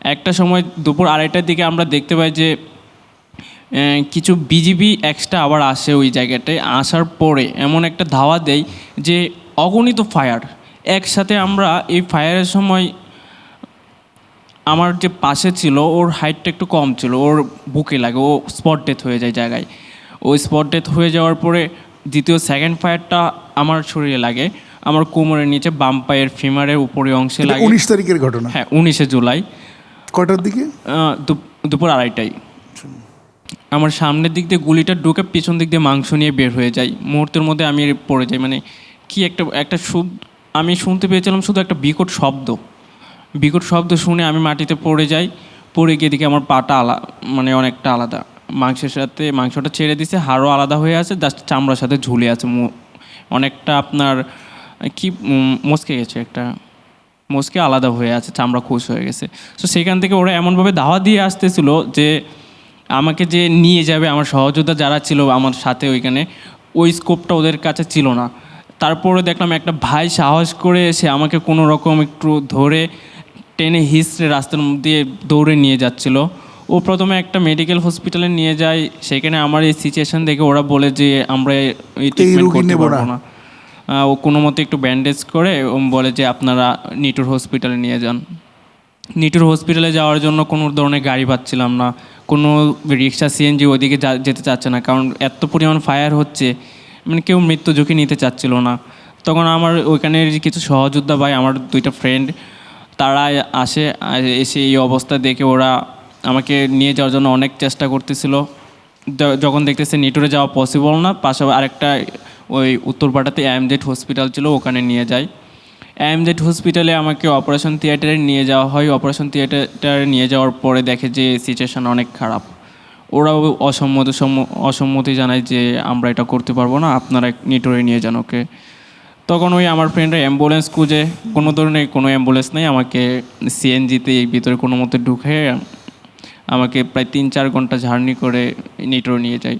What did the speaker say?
একটা সময় দুপুর আড়াইটার দিকে আমরা দেখতে পাই যে কিছু বিজিবি এক্সট্রা আবার আসে ওই জায়গাটায় আসার পরে এমন একটা ধাওয়া দেয় যে অগণিত ফায়ার একসাথে আমরা এই ফায়ারের সময় আমার যে পাশে ছিল ওর হাইটটা একটু কম ছিল ওর বুকে লাগে ও স্পট ডেথ হয়ে যায় জায়গায়। ওই স্পট ডেথ হয়ে যাওয়ার পরে দ্বিতীয় সেকেন্ড ফায়ারটা আমার শরীরে লাগে আমার কোমরের নিচে বাম পায়ের ফিমারের উপরে অংশে লাগে। উনিশ তারিখের ঘটনা। হ্যাঁ উনিশে জুলাই। কটার দিকে? দুপ- দুপুর আড়াইটায়। আমার সামনের দিক দিয়ে গুলিটা ঢুকে পিছন দিক দিয়ে মাংস নিয়ে বের হয়ে যায় মুহূর্তের মধ্যে আমি পড়ে যাই। মানে কি একটা একটা আমি শুনতে পেয়েছিলাম শুধু একটা বিকট শব্দ। বিকট শব্দ শুনে আমি মাটিতে পড়ে যাই। পড়ে গিয়ে দেখি আমার পাটা আলা মানে অনেকটা আলাদা। মাংসের সাথে, মাংসটা ছেড়ে দিছে, হাড়ও আলাদা হয়ে আছে, জাস্ট চামড়ার সাথে ঝুলে আছে। অনেকটা আপনার, কি মচকে গেছে একটা মুসকে আলাদা হয়ে আছে চামড়া খুশ হয়ে গেছে। তো সেখান থেকে ওরা এমনভাবে দাওয়া দিয়ে আসতেছিল যে আমাকে যে নিয়ে যাবে আমার সহযোদ্ধা যারা ছিল আমার সাথে ওইখানে ওই স্কোপটা ওদের কাছে ছিল না। তারপরে দেখলাম একটা ভাই সাহস করে এসে আমাকে কোনো রকম একটু ধরে টেনে হিস্ট্রে রাস্তার দিয়ে দৌড়ে নিয়ে যাচ্ছিল। ও প্রথমে একটা মেডিকেল হসপিটালে নিয়ে যায় সেখানে আমার এই সিচুয়েশন দেখে ওরা বলে যে আমরা এই ট্রিটমেন্ট করতে পারব না। ও কোনো মতে একটু ব্যান্ডেজ করে বলে যে আপনারা নিটুর হসপিটালে নিয়ে যান। নিটুর হসপিটালে যাওয়ার জন্য কোনো ধরনের গাড়ি পাচ্ছিলাম না। কোনো রিক্সা সিএনজি ওইদিকে যেতে চাচ্ছে না। কারণ এত পরিমাণ ফায়ার হচ্ছে মানে কেউ মৃত্যু ঝুঁকি নিতে চাচ্ছিল না। তখন আমার ওইখানের কিছু সহযোদ্ধা ভাই, আমার দুইটা ফ্রেন্ড তারা আসে, এসে এই অবস্থা দেখে ওরা আমাকে নিয়ে যাওয়ার জন্য অনেক চেষ্টা করতেছিল। যখন দেখতেছে নিটোরে যাওয়া পসিবল না, পাশাপাশি আরেকটা ওই উত্তরপাড়াতে এমজেড হসপিটাল ছিল, ওখানে নিয়ে যায় এমজেড হসপিটালে আমাকে অপারেশন থিয়েটারে নিয়ে যাওয়া হয়। অপারেশন থিয়েটারে নিয়ে যাওয়ার পরে দেখে যে সিচুয়েশান অনেক খারাপ। ওরাও অসম্মতি, সম্ম- অসম্মতি জানায় যে আমরা এটা করতে পারব না, আপনারা নিটোরে নিয়ে যান ওকে। তখন ওই আমার ফ্রেন্ডরা অ্যাম্বুলেন্স খুঁজে। কোনো ধরনের কোনো অ্যাম্বুলেন্স নেই, আমাকে সিএনজিতে এই ভিতরে কোনো মতে ঢুকে, আমাকে প্রায় তিন চার ঘণ্টা জার্নি করে নিটোরে নিয়ে যায়